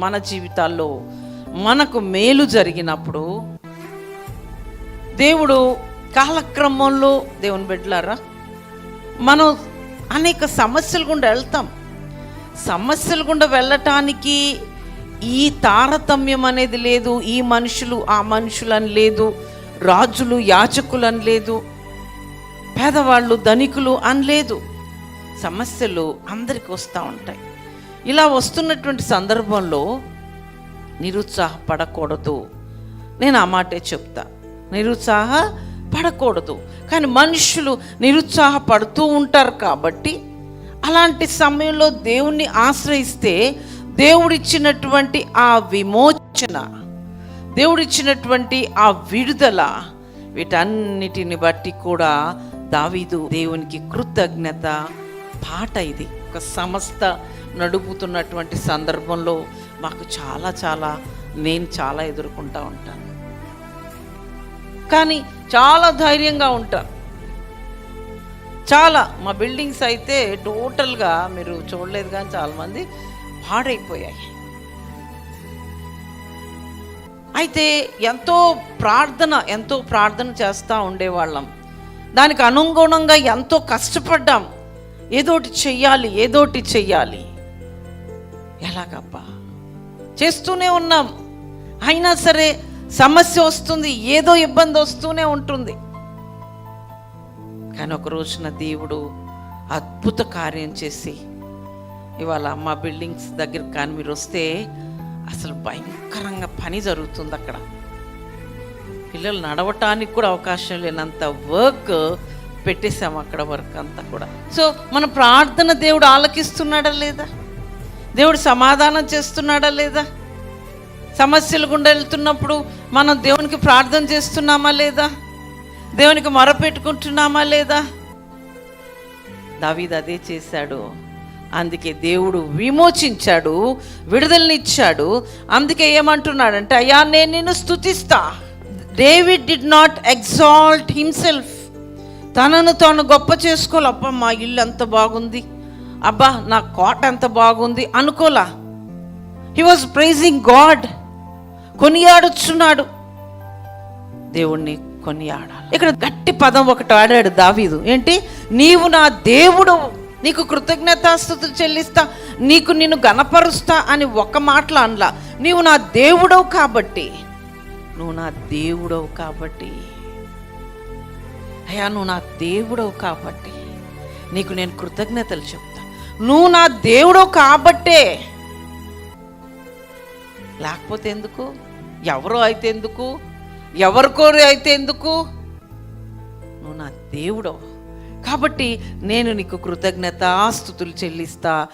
మన జీవితాల్లో మనకు మేలు జరిగినప్పుడు దేవుడు కాలక్రమంలో దేవుని బిడ్డలారా మనం అనేక సమస్యల గుండా వెళ్తాం. సమస్యల గుండా వెళ్ళటానికి ఈ తారతమ్యం అనేది లేదు ఈ మనుషులు ఆ మనుషులని లేదు రాజులు యాచకులని లేదు పేదవాళ్ళు ధనికులు అని లేదు. సమస్యలు అందరికి వస్తూ ఉంటాయి. ఇలా వస్తున్నటువంటి సందర్భంలో నిరుత్సాహపడకూడదు. నేను ఆ మాటే చెప్తా. నిరుత్సాహ పడకూడదు కానీ మనుషులు నిరుత్సాహపడుతూ ఉంటారు కాబట్టి అలాంటి సమయంలో దేవుణ్ణి ఆశ్రయిస్తే దేవుడిచ్చినటువంటి ఆ విమోచన దేవుడిచ్చినటువంటి ఆ విడుదల వీటన్నిటిని బట్టి కూడా దావీదు దేవునికి కృతజ్ఞత పాట ఇది. ఒక సంస్థ నడుపుతున్నటువంటి సందర్భంలో మాకు చాలా చాలా నేను చాలా ఎదుర్కొంటూ ఉంటాను. కానీ చాలా ధైర్యంగా ఉంటాను చాలా మా బిల్డింగ్స్ అయితే టోటల్గా మీరు చూడలేదు కానీ చాలామంది పాడైపోయాయి. అయితే ఎంతో ప్రార్థన ఎంతో ప్రార్థన చేస్తూ ఉండేవాళ్ళం. దానికి అనుగుణంగా ఎంతో కష్టపడ్డాం. ఏదోటి చెయ్యాలి ఏదోటి చెయ్యాలి. ఎలాగబ్బా? చేస్తూనే ఉన్నాం. అయినా సరే సమస్య వస్తుంది ఏదో ఇబ్బంది వస్తూనే ఉంటుంది. కానీ ఒక రోజున దేవుడు అద్భుత కార్యం చేసి ఇవాళ మా బిల్డింగ్స్ దగ్గర కానీ మీరు వస్తే అసలు భయంకరంగా పని జరుగుతుంది అక్కడ. పిల్లలు నడవటానికి కూడా అవకాశం లేనంత వర్క్ పెట్టేశాము అక్కడ వర్క్ అంతా కూడా. సో మన ప్రార్థన దేవుడు ఆలకిస్తున్నాడా లేదా? దేవుడు సమాధానం చేస్తున్నాడా లేదా? సమస్యలు గుండా వెళ్తున్నప్పుడు మనం దేవునికి ప్రార్థన చేస్తున్నామా లేదా? దేవునికి మొరపెట్టుకుంటున్నామా లేదా? దావీద్ అదే చేశాడు. అందుకే దేవుడు విమోచించాడు విడుదలనిచ్చాడు. అందుకే ఏమంటున్నాడంటే అయ్యా నేను నిన్ను స్తుతిస్తా. David did not exalt himself తనను తాను గొప్ప చేసుకోవాలి. అబ్బా మా ఇల్లు ఎంత బాగుంది. అబ్బా నా కోట ఎంత బాగుంది. అనుకోలా. హీ వాజ్ ప్రైజింగ్ గాడ్ కొనియాడుచున్నాడు. దేవుణ్ణి కొనియాడాలి. ఇక్కడ గట్టి పదం ఒకటి ఆడాడు దావీదు. ఏంటి? నీవు నా దేవుడు. నీకు కృతజ్ఞతాస్థుతులు చెల్లిస్తా. నీకు నిన్ను గనపరుస్తా అని ఒక మాటలు అనలా. నీవు నా దేవుడవు కాబట్టి. నువ్వు నా దేవుడవు కాబట్టి. అయ్యా నువ్వు నా దేవుడవు కాబట్టి నీకు నేను కృతజ్ఞతలు చెప్తా. నువ్వు నా దేవుడవు కాబట్టే. లేకపోతే ఎందుకు? ఎవరో అయితే ఎందుకు? ఎవరికోరు అయితే ఎందుకు? నువ్వు నా దేవుడవు కాబట్టి నేను నీకు కృతజ్ఞత స్థుతులు చెల్లిస్తా.